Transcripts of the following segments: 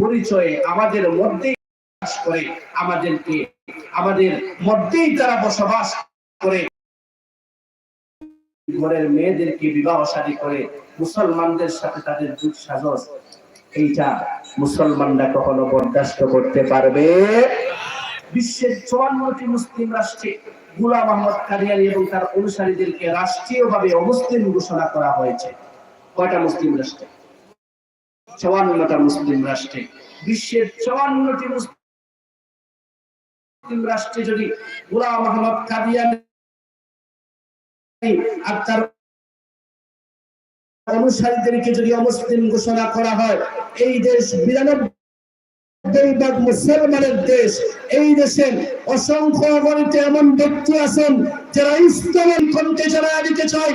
পরিচয়ে আমাদের মধ্যেই বাস করে, আমাদেরকে, আমাদের মধ্যেই তারা বসবাস করে। ঘরের মেয়েদেরকে বিবাহ শাদী করে, মুসলমানদের সাথে তাদের যুগ সাজস। এইটা মুসলমানরা কখনো বরদাস্ত করতে পারবে? বিশ্বের চুয়ান্নটি মুসলিম রাষ্ট্রে গুলাম আহমদ কাদিয়ানি এবং তার অনুসারীদেরকে রাষ্ট্রীয়ভাবে অমুসলিম ঘোষণা করা হয়েছে। কয়টা মুসলিম রাষ্ট্রে? চুয়ান্নটা মুসলিম রাষ্ট্রে, বিশ্বের চুয়ান্নটি মুসলিম রাষ্ট্রে যদি গুলাম আহমদ কাদিয়ানি আর তার অনুসারীদেরকে যদি অমুসলিম ঘোষণা করা হয়, এই দেশ বিরানব্বই ভাগ মুসলমানের দেশ, এই দেশের অসংখ্য এমন ব্যক্তি আছেন যারা ইসলামের কণ্ঠে যারা দিতে চায়।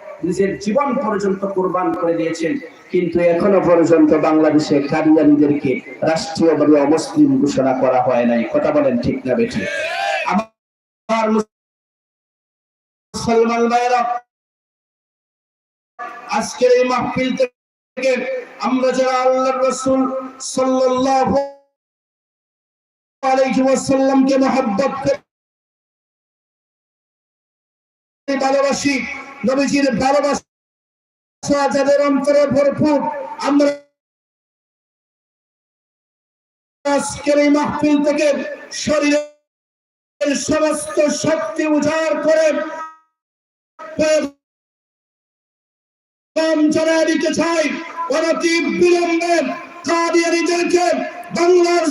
নিজের জীবন পর্যন্ত কোরবান করে দিয়েছেন। কিন্তু এখনও পর্যন্ত বাংলাদেশে কারিয়ারিদেরকে রাষ্ট্রীয়ভাবে অমুসলিম ঘোষণা করা হয় নাই। কথা বলেন ঠিক না বেঠিক আমার মুসলমান ভাইয়েরা, আজকের এই মাহফিল থেকে আমরা যারা সাল্লাল্লাহু আলাইহি ওয়াসাল্লামকে মহব্বত করি ভালোবাসি নবীজির ভালোবাসা যাদের অন্তরে ভরপুর, আমরা আজকের এই মাহফিল থেকে শরীরের সমস্ত শক্তি উজাড় করে বাংলার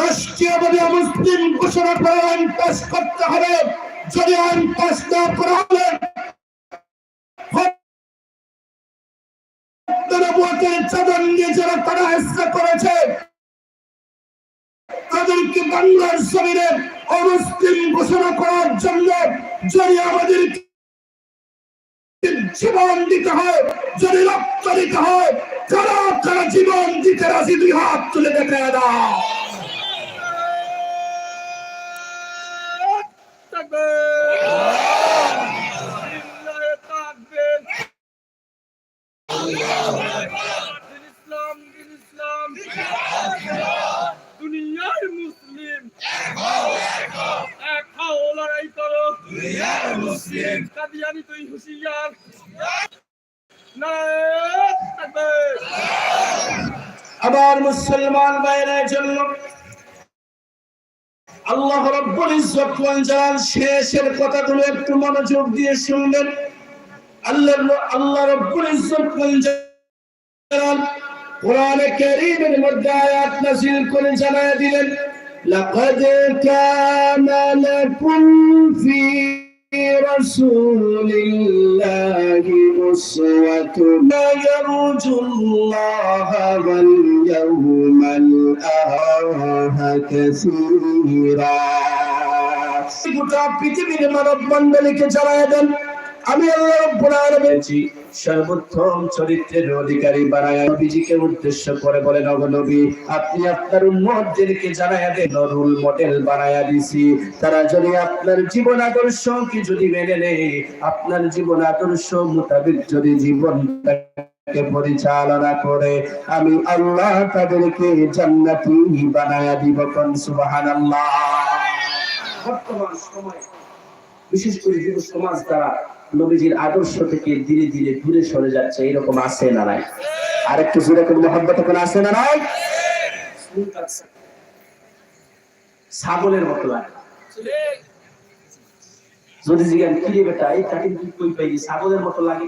রাষ্ট্রীয়ভাবে মুসলিম ঘোষণা করে আইন পাস করতে হবে। যদি আইন পাস না করা হলে চাদর নিয়ে যারা তারা হেসরা করেছে, তাদেরকে বাংলার শরীরে অমুসলিম ঘোষণা করার জন্য যদি আমাদের জীবন দিতে হয়, যদি রক্ত দিতে হয় কারা কারা জীবন দিতে রাজি, দুই হাত তুলে দেখে দাও দুনিয়ার মুসলিম এক হও লড়াই করো দুনিয়ার মুসলিম কাদিয়ানি তুই হুঁশিয়ার নারায়ণ তাকবীর আবার মুসলমান বাইরের জন্য আল্লাহ রব্বুল ইজ্জত ওয়াল জালাল শেষের কথাগুলো একটু মনোযোগ দিয়ে শুনবেন। আল্লাহ আল্লাহ রব্বুল ইজ্জত ওয়াল জালাল কোরআনে কারীমের মধ্যে আয়াত নাযিল করে জানায় দিলেন, লাকাদ কানা লাকুম ফি رسول الله أسوة لا يرجو الله واليوم الآخر كثيرا গোটা পৃথিবীর মানব মন্ডলীকে জানায় দেন আমি আল্লাহ রব্বুল আলামিন সর্বোত্তম চরিত্রের অধিকারী বানায় নবীজিকে উদ্দেশ্য করে বলেন ওগো নবী আপনি আপনার উম্মতদেরকে জানায়া দেন রুল মডেল বানায়া দিছি। তারা যদি আপনার জীবন আদর্শ কি যদি মেনে নেয় আপনার জীবন আদর্শ মোতাবেক যদি জীবনটাকে পরিচালনা করে আমি আল্লাহ তাদেরকে জান্নাতি বানায়া দিব কোন? সুবহানাল্লাহ। বর্তমান সময়ে বিশেষ করে যুব সমাজ দ্বারা নবীজির আদর্শ থেকে ধীরে ধীরে দূরে সরে যাচ্ছে, এরকম আছে না নাই? আরেকটু জোরে করে মহব্বত এখন আছে না নাই? ছাগলের মতো লাগে। যদি জিজ্ঞান কি রে বেটা, এই কই ছাগলের মতো লাগে?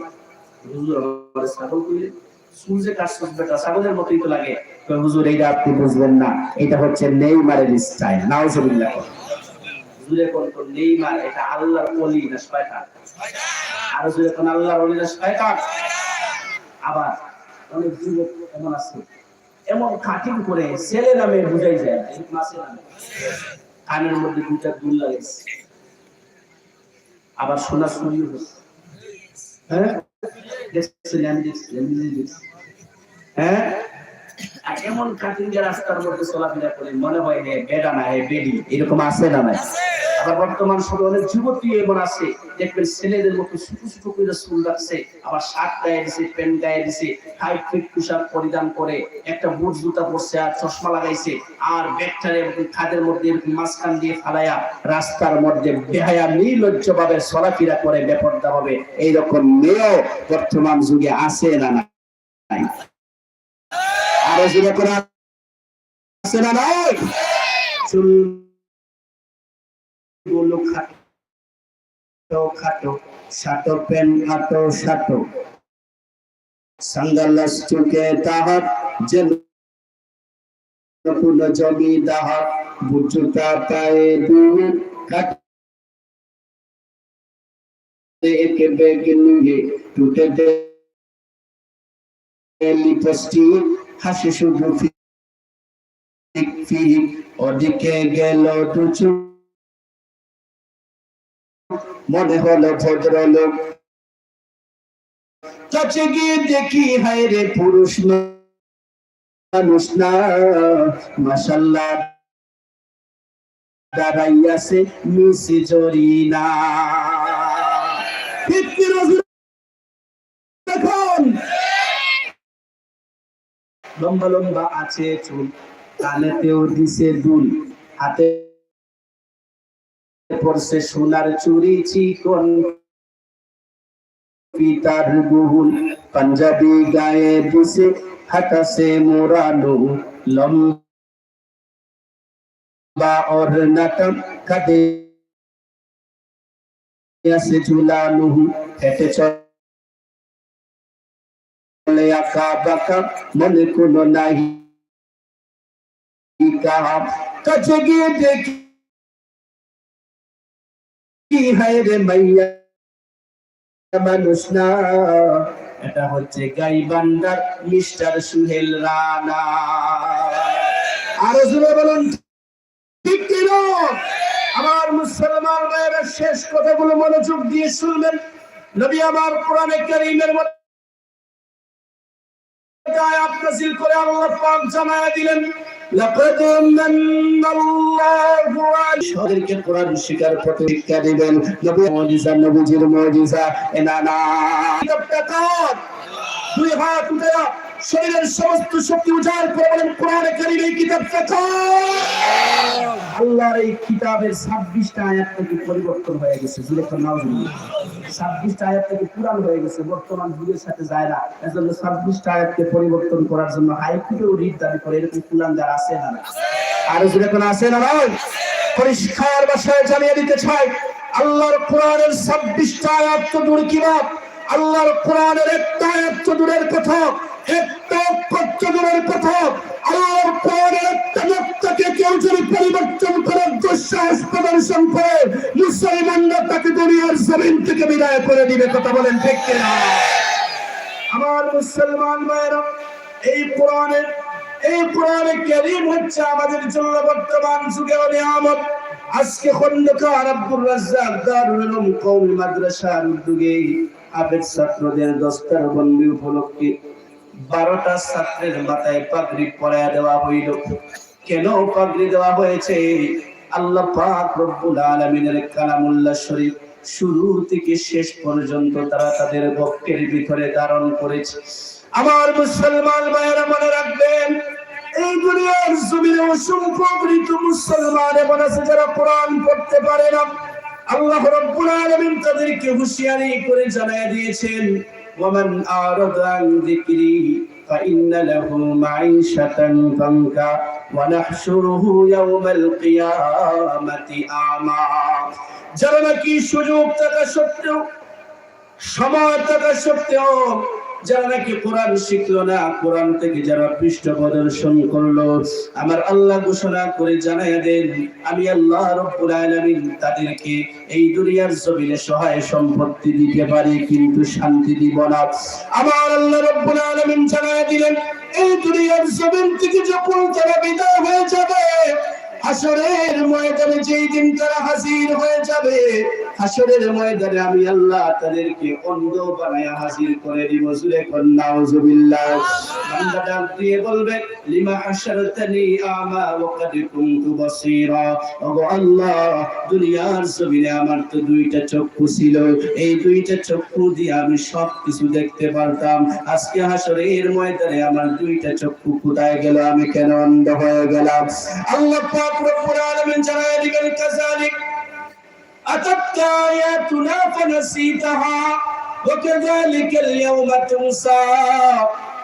হুজুর, আমার ছাগল কইলে বেটা, ছাগলের মতোই তো লাগে। হুজুর, এইটা আপনি বুঝবেন না, এটা হচ্ছে নেইমারের স্টাইল নাউজুবিল্লাহ। জুড়ে কোন কোন নেইমার, এটা আল্লাহর ওলি না শয়তান? আর জুড়ে কোন আল্লাহর ওলি না, শয়তান। আবার অনেক যুবক এমন আছে। এমন কাটিং করে ছেলে নামে বুঝাই যায় এরকম আছে না? কানের মধ্যে দুটা দুল লাগেছে আবার সোনা হচ্ছে হ্যাঁ? হ্যাঁ? এমন কাটিং রাস্তার মধ্যে চলাফেরা করে, মনে হয় বেডা না বেডি এরকম আছে না নাই? আবার বর্তমান অনেক যুবতী এমন আছে, দেখবেন ছেলেদের মতো করে চুল রাখছে আবার শার্ট গায়ে দিছে প্যান্ট গায়ে দিছে ফিট পোশাক পরিধান করে, একটা বুট জুতা পরছে আর চশমা লাগাইছে, আর খাদের মধ্যে মাঝখান দিয়ে ফালাইয়া রাস্তার মধ্যে বেহায়া নির্লজ্জ ভাবে চলাফেরা করে বেপর্দা ভাবে এইরকম মেয়েও বর্তমান যুগে আছে না নাই? আরও আছে না নাই? গুলো খাটো খাটো সাটো পেন খাটো সাটো সাঙ্গালাস চুকে তাহাত যেন কোন জমি দাহাত বুঝুতা পায়ে দুয়ে কাটে একে বেগে নিয়ে টুটে দে লিপস্টিক হাসি শুধু ওদিকে গেল দুচু মনে হলো ভদ্রলোক। কাছে গিয়ে দেখি, হায় রে পুরুষ মানুষ না। মাসাল্লাহ দাঁড়াইয়াছে কি রসুল দেখুন লম্বা লম্বা আছে চুল, কানেতেও দিছে দুল, হাতে পড়ছে সোনার চুরি চিকন পিতার বহুল পাঞ্জাবি গায়ে দিছে হাতাসে মোরানো লম্বা আছে ঝুলানো হেঁটে চলে আঁকা বাঁকা, মনে কোনো নাই। কাছে গিয়ে দেখি কি হায় রে মাইয়া মানুষ না এটা হচ্ছে গাইবান্দার মিস্টার সুহেল রানা। আরও জোরে বলুন ঠিক কিন আমার মুসলমান ভাইয়েরা শেষ কথাগুলো মনোযোগ দিয়ে শুনবেন। নবী আমার কোরআনে কারীমের মধ্যে আয়াত নাযিল করে আল্লাহ পাক জানায়া দিলেন আলাইহিম কোরআন শিকার পথে শিক্ষা দিবেন। নবী মুজিজা, নবীজির মুজিজা এনা না দুই হাত উঠে শরীরের সমস্ত শক্তি উজাড় করে বলেন, কোরআনে কারীম এই কিতাবটা আল্লাহর এই কিতাবের 26টা আয়াত থেকে পরিবর্তন হয়ে গেছে, জুরে নাউজুবিল্লাহ ছাব্বিশটা আয়াত থেকে পুরান হয়ে গেছে, বর্তমান যুগের সাথে যায় না। এজন্য ছাব্বিশটা আয়াতকে পরিবর্তন করার জন্য হাইকোর্টেও রিট দাবি করে, এরকম কুলাঙ্গার আছে না আরও যেরকম আছে না ভাই পরিষ্কার ভাষায় জানিয়ে দিতে চাই, আল্লাহর কোরআনের ছাব্বিশটা আয়াত তো দূর কি বাপ আল্লাহর কোরআনের একটা আয়াত তো দূরের কথা। একটা কথা আল্লাহর কোরআনের কেউ যদি পরিবর্তন প্রদর্শন করে আমার মুসলমান এই এই হচ্ছে আমাদের জন্য বর্তমান যুগে নিয়ামত। আজকে খন্দকার উদ্যোগে আবেদ ছাত্রদের দস্তার বন্দি উপলক্ষে বারোটা ছাত্রের মাথায় পাগড়ি পরায়া দেওয়া হইল। কেন পাগড়ি দেওয়া হয়েছে? আল্লাহ পাক রব্বুল আলামিনের কালামুল্লাহ শরীফ শুরু থেকে শেষ পর্যন্ত তারা তাদের বক্ষের ভিতরে ধারণ করেছে। আমার মুসলমান ভাইয়েরা মনে রাখবেন, এই দুনিয়ার জমিনে অসংখ্য মৃত মুসলমান এমন আছে যারা কোরআন পড়তে পারে না। আল্লাহ রব্বুল আলামিন তাদেরকে হুঁশিয়ারি করে জানায় দিয়েছেন ওমান আরাদা আন যিকরি فإن له معيشة ضنكا ونحشره يوم القيامة أعمى যারা নাকি সুযোগ থাকা সত্ত্বেও সময় থাকা সত্ত্বেও যারা নাকি কোরআন শিখলো না, কোরআন থেকে যারা পৃষ্ঠ প্রদর্শন করল, আমার আল্লাহ ঘোষণা করে জানাই দেন, আমি আল্লাহ তাদেরকে এই দুনিয়ার জমিনে সহায় সম্পত্তি দিতে পারি, কিন্তু শান্তি দিব না। আমার আল্লাহ রব্বুল আলামিন জানাই দিলেন, এই দুনিয়ার জমিন থেকে যখন তারা বিদায় হয়ে যাবে, হাসরের ময়দানে যেই দিন তারা হাজির হয়ে যাবে হাসরের ময়দানে আমি আল্লাহ তাদেরকে অন্ধ বানায়া হাজির করে দিব জুরে কন্যা বান্দা ডাক দিয়ে বলবে, লিমা আমা কুনতু ওগো আল্লাহ, দুনিয়ার জমিনে আমার তো দুইটা চক্ষু ছিল। এই দুইটা চক্ষু দিয়ে আমি সব কিছু দেখতে পারতাম। আজকে হাসরের ময়দানে আমার দুইটা চক্ষু কোথায় গেল? আমি কেন অন্ধ হয়ে গেলাম? আল্লাহ পাক রব্বুল আলামিন জানায় দিবেন أتتك آياتنا فنسيتها وكذلك اليوم تنسى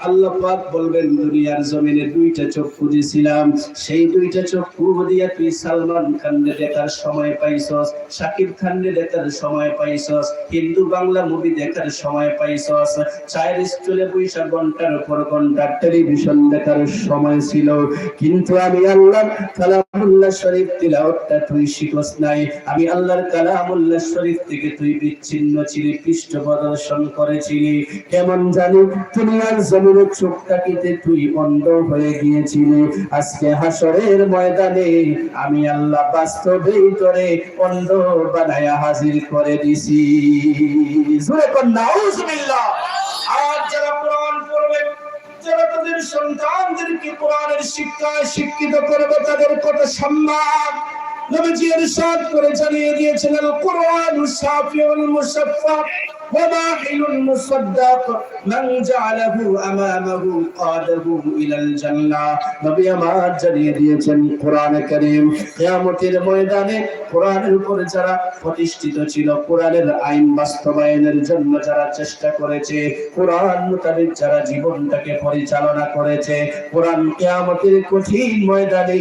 আল্লাহ পাক বলবেন, দুনিয়ার জমিনে দুইটা চক্ষু দিয়েছিলাম সেই দুইটা চক্ষু দিয়ে তুই সালমান খানকে দেখার সময় পাইছস, শাকিব খানকে দেখার সময় পাইছস, হিন্দু বাংলা মুভি দেখার সময় পাইছস, চায়ের ঘণ্টার পর ঘণ্টা টেলিভিশন দেখার সময় ছিল। কিন্তু আমি আল্লাহ কালামুল্লাহ শরীফ তিলাওয়াতটা তুই শিখস নাই। আমি আল্লাহর কালামুল্লাহ শরীফ থেকে তুই বিচ্ছিন্ন ছিলি পৃষ্ঠ প্রদর্শন করেছিলি। কেমন জানি দুনিয়ার জমিনে চোখটাকিতে তুই অন্ধ হয়ে গিয়েছিলি। আজকে হাসরের ময়দানে আমি আল্লাহ বাস্তবেই তোরে অন্ধ বানায়া হাজির করে দিছি। জোরে নাউজুবিল্লাহ। আর যারা কোরআন পড়বে, যারা তাদের সন্তানদেরকে কোরআনের শিক্ষায় শিক্ষিত করবে, তাদের কত সম্মান নবীজি ইরশাদ করে জানিয়ে দিয়েছেন আল কোরআন সাফিউল মুসাফফা وماحل مصدق من جعله امامه قاده الى الجنه নবী আমার জানিয়ে দিয়েছেন কোরআন কারীম কিয়ামতের ময়দানে কোরআনের উপরে যারা প্রতিষ্ঠিত ছিল কোরআনের আইন বাস্তবায়নের জন্য যারা চেষ্টা করেছে কোরআন মোতাবেক যারা জীবনটাকে পরিচালনা করেছে কোরআন কিয়ামতের কঠিন ময়দানে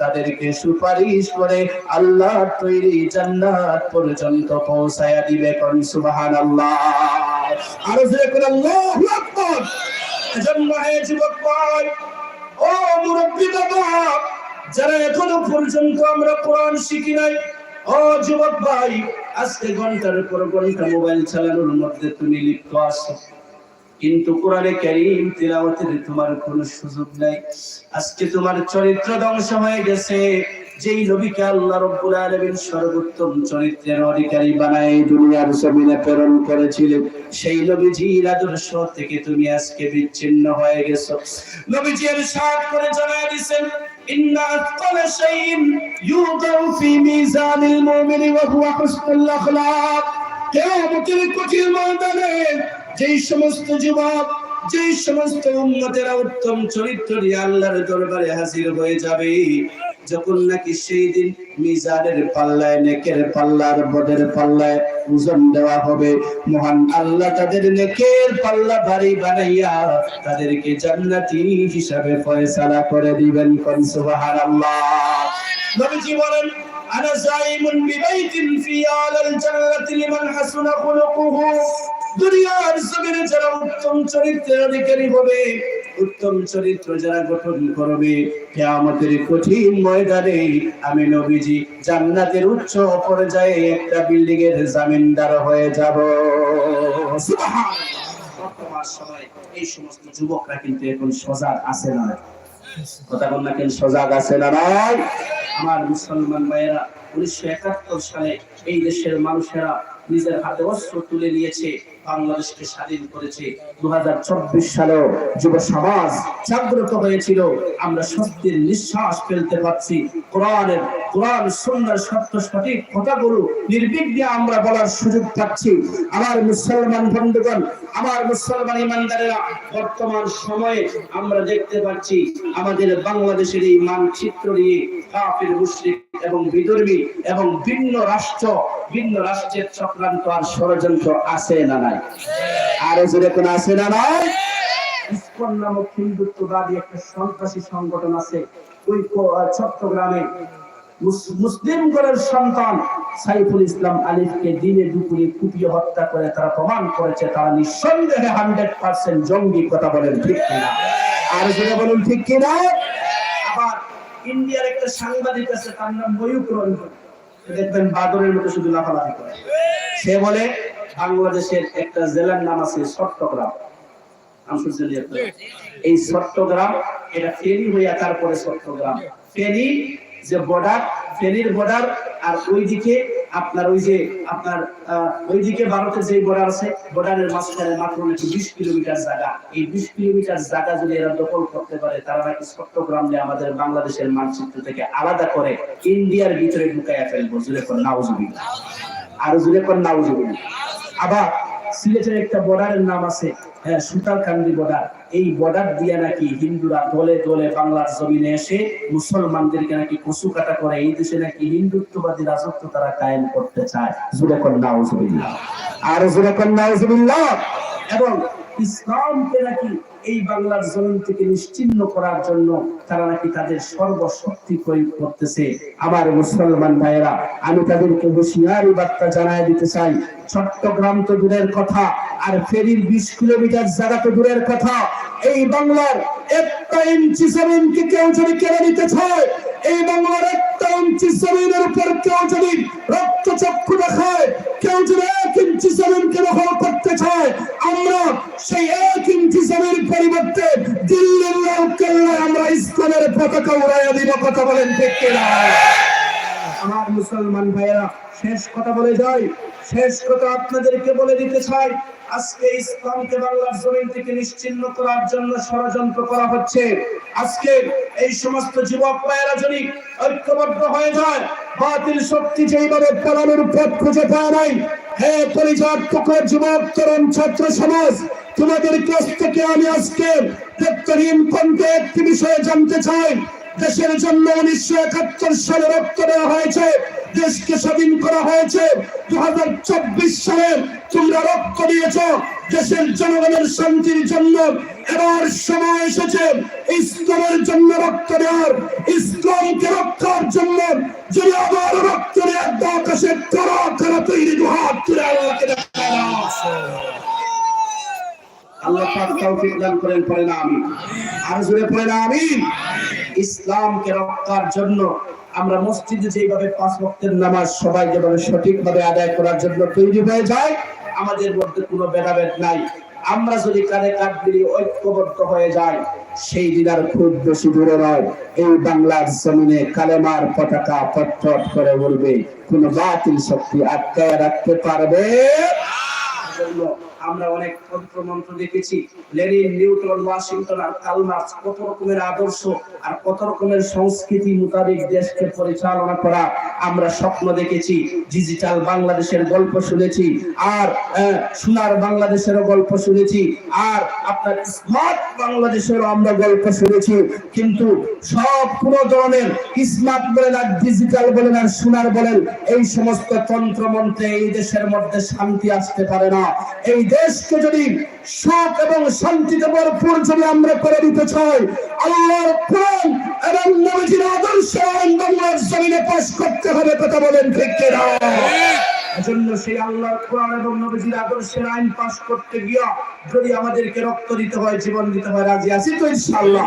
তাদেরকে সুপারিশ করে আল্লাহ তৈরি জান্নাত পর্যন্ত পৌঁছায়া দিবে কোন সুবহানাল্লাহ আরও জোরে করে আল্লাহু এজন্য যুবক ও মুরব্বী বাবা যারা এখনও পর্যন্ত আমরা কোরআন শিখি নাই, ও যুবক ভাই, আজকে ঘণ্টার পর ঘণ্টা মোবাইল চালানোর মধ্যে তুমি লিপ্ত আছো। কিন্তু কোরআনে কারীম তিলাওয়াতের তোমার কোনো সুযোগ নাই। আজকে তোমার চরিত্র ধ্বংস হয়ে গেছে। যেই নবীকে আল্লাহ রব্বুল আলামিন সর্বোত্তম চরিত্রের অধিকারী বানায় দুনিয়ার জমিনে প্রেরণ করেছিলেন। সেই নবীজির আদর্শ থেকে তুমি আজকে বিচ্ছিন্ন হয়ে গেছো। নবীজি ইরশাদ করে জানায় ইন্না আতকালা শাইইন ইউদাউ ফি মিজানিল মুমিনি ওয়া হুয়া হুসনুল আখলাক। কিয়ামতের কঠিন ময়দানে যেই সমস্ত যুবক, যেই সমস্ত উম্মতেরা উত্তম চরিত্র নিয়ে আল্লাহর দরবারে হাজির হয়ে যাবে যখন নাকি সেই দিন মিজানের পাল্লায়, নেকের পাল্লার বদের পাল্লায় ওজন দেওয়া হবে, মহান আল্লাহ তাদের নেকের পাল্লা ভারী বানাইয়া তাদেরকে জান্নাতি হিসাবে ফয়সালা করে দিবেন কোন সুবহানাল্লাহ। নবীজি বলেন, আনা জাইমুন বিবাইতিন ফি আলাল জান্নাতি লিমান হাসুনা খুলুকুহু। দুনিয়ার জমিনে যারা উত্তম চরিত্রের অধিকারী হবে উত্তম চরিত্র যারা গঠন করবে, কিয়ামতের কঠিন ময়দানে আমি নবীজি জান্নাতের উচ্চ পর্যায়ে একটা বিল্ডিং এর জামিনদার হয়ে যাব। বর্তমান সময়ে এই সমস্ত যুবকরা কিন্তু এখন সজাগ আছে না? কথা বল না কেন, সজাগ আছে না নয় আমার মুসলমান ভাইয়েরা, উনিশশো একাত্তর সালে এই দেশের মানুষেরা নিজের হাতে অস্ত্র তুলে নিয়েছে। বাংলাদেশকে স্বাধীন করেছে। দু সালেও যুব সমাজ জাগ্রত হয়েছিল। আমরা সত্যের নিঃশ্বাস ফেলতে কোরআনের, কোরআন সুন্দর সত্য, সঠিক কথাগুলো নির্বিঘ্নে আমরা বলার সুযোগ পাচ্ছি। আমার মুসলমান বন্ধুগণ, আমার মুসলমান ইমানদারেরা, বর্তমান সময়ে আমরা দেখতে পাচ্ছি আমাদের বাংলাদেশের এই মানচিত্র নিয়ে এবং বিধর্মী এবং ভিন্ন রাষ্ট্র, ভিন্ন রাষ্ট্রের চক্রান্ত আর ষড়যন্ত্র আছে না আরও জোরে কোন আছে না ইসকন নামক হিন্দুত্ববাদী একটা সন্ত্রাসী সংগঠন আছে ওই চট্টগ্রামে। মুসলিম ঘরের সন্তান সাইফুল ইসলাম আলিফকে দিনে দুপুরে কুপিয়ে হত্যা করে তারা প্রমাণ করেছে তারা নিঃসন্দেহে হান্ড্রেড পার্সেন্ট জঙ্গি কথা বলেন ঠিক কিনা? আর যেটা বলুন ঠিক কিনা? আবার ইন্ডিয়ার একটা সাংবাদিক আছে তার নাম ময়ূক রঞ্জন। দেখবেন বাদরের মতো শুধু লাফালাফি করে। সে বলে বাংলাদেশের একটা জেলার নাম আছে চট্টগ্রাম। এই চট্টগ্রাম, এটা ফেনী হইয়া তারপরে চট্টগ্রাম। ফেনী যে বর্ডার ফেনীর বর্ডার আর ওইদিকে আপনার ওই যে আপনার ওইদিকে ভারতের যে বর্ডার আছে বর্ডারের মাঝখানে মাত্র নাকি বিশ কিলোমিটার জায়গা। এই বিশ কিলোমিটার জায়গা যদি এরা দখল করতে পারে, তারা নাকি চট্টগ্রামে আমাদের বাংলাদেশের মানচিত্র থেকে আলাদা করে ইন্ডিয়ার ভিতরে ঢুকাইয়া ফেলব। জুড়ে কর, নাউজুবিল্লাহ। আর জুড়ে কর, নাউজুবিল্লাহ। আবার সিলেটের একটা বর্ডারের নাম আছে হ্যাঁ সুতারকান্দি বর্ডার। এই বর্ডার দিয়ে নাকি হিন্দুরা দলে দলে বাংলার জমিনে এসে মুসলমানদেরকে নাকি কচু কাটা করে। এই দেশে নাকি হিন্দুত্ববাদী রাজত্ব তারা কায়েম করতে চায়। জুড়ে কন্যা আর জুড়ে কন্যা এবং ইসলামকে নাকি এই বাংলার জমিন থেকে নিশ্চিন্ন করার জন্য তারা নাকি তাদের সর্বশক্তি প্রয়োগ করতেছে। আমার মুসলমান ভাইয়েরা, আমি তাদেরকে হুঁশিয়ারি বার্তা জানাই দিতে চাই। চট্টগ্রাম তো দূরের কথা, আর ফেরির বিশ কিলোমিটার জায়গা তো দূরের কথা। এই বাংলার একটা ইঞ্চি জমিনকে কেউ যদি কেড়ে নিতে চায়, এই বাংলার একটা ইঞ্চি জমিনের উপর কেউ যদি রক্ত চক্ষু দেখায়, কেউ যদি এক ইঞ্চি জমিনকে দখল করতে চায়, আমরা সেই এক ইঞ্চি জমির পরিবর্তে দিল্লির লালকেল্লায় আমরা ইসলামের পতাকা উড়াইয়া দিব, কথা বলেন ঠিক কিনা? আমার মুসলমান ভাইয়েরা, শেষ কথা বলে যাই শেষ কথা আপনাদেরকে বলে দিতে চাই, আজকে ইসলামকে বাংলার জমিন থেকে নিশ্চিন্ন করার জন্য ষড়যন্ত্র করা হচ্ছে আজকে এই সমস্ত যুবক ভাইয়েরা যদি ঐক্যবদ্ধ হয়ে যায় বাতিল শক্তি যেইভাবে পালানোর পথ খুঁজে পাওয়া নাই, হে পরিচার টুকর যুবক, তরুণ, ছাত্র সমাজ, তোমাদের কাছ থেকে আমি আজকে একটি বিষয়ে জানতে চাই। দেশের জন্য উনিশশো একাত্তর সালে রক্ত দেওয়া হয়েছে। দেশকে স্বাধীন করা হয়েছে। দু হাজার চব্বিশ সালে তোমরা রক্ত দিয়েছ। দেশের জনগণের শান্তির জন্য এবার সময় এসেছে ইসলামের জন্য রক্ত দেওয়ার। ইসলামকে রক্ষার জন্য যদি আবার রক্ত দেওয়ার আকাশে কারা কারা তৈরি দু হাত তুলে আল্লাহকে আল্লাহ পাক তৌফিক দান করেন পড়েন আমিন আর জোরে পড়েন আমিন ইসলামকে রক্ষার জন্য আমরা মসজিদে যেভাবে পাঁচ ওয়াক্তের নামাজ সবাই যেভাবে সঠিকভাবে আদায় করার জন্য তৈরি হয়ে যায়, আমাদের মধ্যে কোনো ভেদাভেদ নাই। আমরা যদি কানে কাঠ মিলিয়ে ঐক্যবদ্ধ হয়ে যাই, সেই দিন আর খুব বেশি দূরে নয়। এই বাংলার জমিনে কালেমার পতাকা পটপট করে উঠবে কোন বাতিল শক্তি আটকায় রাখতে পারবে? জন্য আমরা অনেক তন্ত্র মন্ত্র দেখেছি, লেনিন, নিউটন, ওয়াশিংটন আর কার্ল মার্কস কত রকমের আদর্শ আর কত রকমের সংস্কৃতি মোতাবেক দেশকে পরিচালনা করা আমরা স্বপ্ন দেখেছি ডিজিটাল বাংলাদেশের গল্প শুনেছি আর সোনার বাংলাদেশেরও গল্প শুনেছি আর আপনার স্মার্ট বাংলাদেশেরও আমরা গল্প শুনেছি। কিন্তু সব কোন ধরনের স্মার্ট বলেন আর ডিজিটাল বলেন আর সোনার বলেন, এই সমস্ত তন্ত্র মন্ত্রে এই দেশের মধ্যে শান্তি আসতে পারে না। এই দেশকে যদি সুখ এবং শান্তিতে ভরপুর যদি আমরা করে দিতে চাই আল্লাহর কোরআন এবং নবীজির আদর্শ আইন বাংলার জমিনে পাশ করতে হবে কথা বলেন ঠিক কিনা? এজন্য সেই আল্লাহর কোরআন এবং নবীজির আদর্শের আইন পাশ করতে গিয়া যদি আমাদেরকে রক্ত দিতে হয় জীবন দিতে হয় রাজি আছি তো ইনশাআল্লাহ?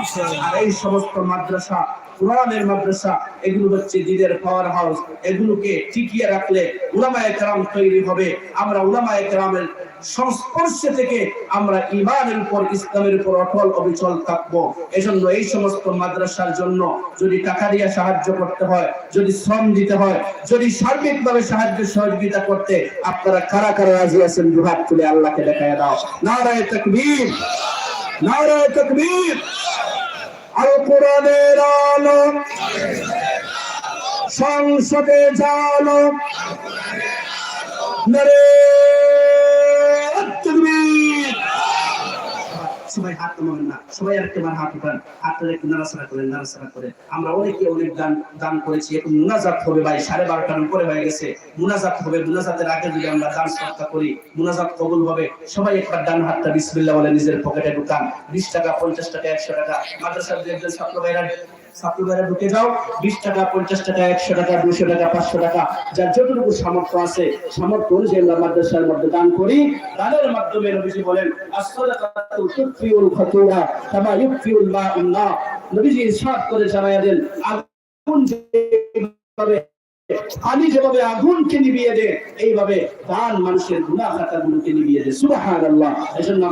আর এই সমস্ত মাদ্রাসা কোরআনের মাদ্রাসা এগুলো হচ্ছে দিদের পাওয়ার হাউস এগুলোকে টিকিয়ে রাখলে উলামায়ে কেরাম তৈরি হবে। আমরা উলামায়ে কেরামের সংস্পর্শে থেকে আমরা ইমানের উপর, ইসলামের উপর অটল অবিচল থাকব। এজন্য এই সমস্ত মাদ্রাসার জন্য যদি টাকা দিয়ে সাহায্য করতে হয়, যদি শ্রম দিতে হয়, যদি সার্বিকভাবে সাহায্য সহযোগিতা করতে, আপনারা কারা কারা রাজি আছেন দুহাত তুলে আল্লাহকে দেখায় দাও। নারায় তাকবীর নারায় তাকবীর। আল কোরআনের আলো, সংসদে জালো নারে তাকবীর সবাই হাত নামাবেন না। সবাই একবার হাত উঠান। হাতটা একটু নাড়াচাড়া করেন, নাড়াচাড়া করে আমরা অনেকে অনেক দান দান করেছি, এখন মুনাজাত হবে ভাই। সাড়ে বারোটার উপরে হয়ে গেছে। মুনাজাত হবে, মুনাজাতের আগে যদি আমরা দান সত্তা করি, মুনাজাত কবুল হবে। সবাই একবার ডান হাতটা বিসমিল্লাহ বলে নিজের পকেটে ঢুকান। বিশ টাকা, পঞ্চাশ টাকা, একশো টাকা। মাদ্রাসার একজন ছাত্র ভাইরা ভাইরা ঢুকে যাও। বিশ টাকা, পঞ্চাশ টাকা, একশো টাকা দুশো টাকা, পাঁচশো টাকা। যার যতটুকু সামর্থ্য আছে, সামর্থ্য অনুযায়ী আমরা মাদ্রাসার মধ্যে দান করি। মাধ্যমে নবীজি বলেন নবীজি ইরশাদ করে জানায়া দেন, আগুন যেভাবে, পানি যেভাবে আগুনকে নিভিয়ে দেয় এইভাবে দান মানুষের গুনাহ খাতাগুলোকে নিভিয়ে দেয় সুবহানাল্লাহ। এজন্য